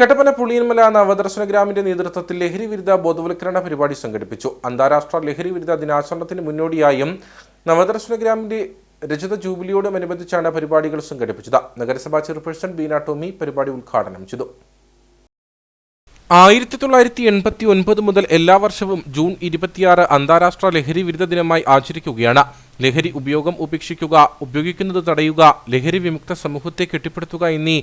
കട്ടപ്പന പുളിയന്മല നവദർശന ഗ്രാമിന്റെ നേതൃത്വത്തിൽ ലഹരി വിരുദ്ധ ബോധവൽക്കരണ പരിപാടി സംഘടിപ്പിച്ചു. അന്താരാഷ്ട്ര ലഹരി വിരുദ്ധ ദിനാചരണത്തിന് മുന്നോടിയായും നവദർശന ഗ്രാമിന്റെ രജത ജൂബിലിയോടുമനുബന്ധിച്ചാണ് പരിപാടികൾ സംഘടിപ്പിച്ചത്. നഗരസഭാ ചെയർപേഴ്സൺ ബീന ടോമി പരിപാടി ഉദ്ഘാടനം ചെയ്തു. ആയിരത്തി തൊള്ളായിരത്തി എൺപത്തി ഒൻപത് മുതൽ എല്ലാ വർഷവും ജൂൺ ഇരുപത്തിയാറ് അന്താരാഷ്ട്ര ലഹരി വിരുദ്ധ ദിനമായി ആചരിക്കുകയാണ്. ലഹരി ഉപയോഗം ഉപേക്ഷിക്കുക ഉപയോഗിക്കുന്നത് തടയുക ലഹരി വിമുക്ത സമൂഹത്തെ കെട്ടിപ്പടുത്തുക എന്നീ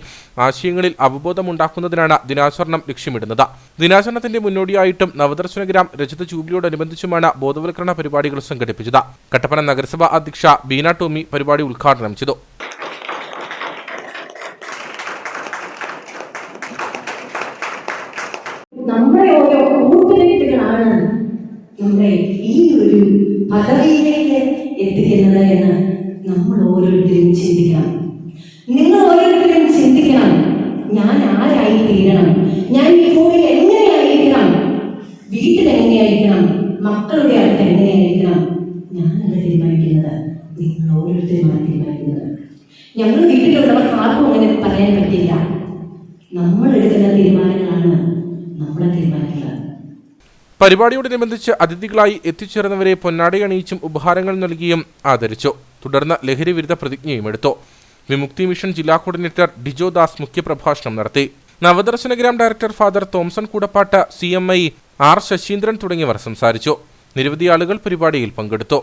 ആശയങ്ങളിൽ അവബോധമുണ്ടാക്കുന്നതിനാണ് ദിനാചരണം ലക്ഷ്യമിടുന്നത്. ദിനാചരണത്തിന്റെ മുന്നോടിയായിട്ടും നവദർശന ഗ്രാം രജത ജൂബിലിയോടനുബന്ധിച്ചുമാണ് ബോധവൽക്കരണ പരിപാടികൾ സംഘടിപ്പിച്ചത്. കട്ടപ്പന നഗരസഭാ അധ്യക്ഷ ബീന ടോമി പരിപാടി ഉദ്ഘാടനം ചെയ്തു. നമ്മുടെ ഓരോ കൂട്ടുകെട്ടുകളാണ് നമ്മുടെ ഈ ഒരു പദവിയിലേക്ക് എത്തിക്കുന്നത് എന്ന് നമ്മൾ ഓരോരുത്തരും ചിന്തിക്കണം. നിങ്ങൾ ഓരോരുത്തരും ചിന്തിക്കണം. ഞാൻ ആരായി തീരണം? ഞാൻ ഈ ഭൂമിയിൽ എങ്ങനെയായിരിക്കണം? വീട്ടിൽ എങ്ങനെയായിരിക്കണം? മക്കളുടെ അടുത്ത് എങ്ങനെയായിരിക്കണം? ഞാനല്ല തീരുമാനിക്കുന്നത്. നിങ്ങൾ ഓരോരുത്തരുമാണ് തീരുമാനിക്കുന്നത്. ഞങ്ങൾ വീട്ടിലുള്ളവർക്ക് ആർക്കും അങ്ങനെ പറയാൻ പറ്റില്ല. നമ്മൾ എടുക്കുന്ന തീരുമാനങ്ങളാണ് പരിപാടിയോടനുബന്ധിച്ച് അതിഥികളായി എത്തിച്ചേർന്നവരെ പൊന്നാടി അണിയിച്ചും ഉപഹാരങ്ങൾ നൽകിയും ആദരിച്ചു. തുടർന്ന് ലഹരി വിരുദ്ധ പ്രതിജ്ഞയും എടുത്തു. വിമുക്തി മിഷൻ ജില്ലാ കോർഡിനേറ്റർ ഡിജോ ദാസ് മുഖ്യപ്രഭാഷണം നടത്തി. Navadarshana Gram director Father Thomson Koodappattu C M I R Saseendran തുടങ്ങിയവർ സംസാരിച്ചു. നിരവധി ആളുകൾ പരിപാടിയിൽ പങ്കെടുത്തു.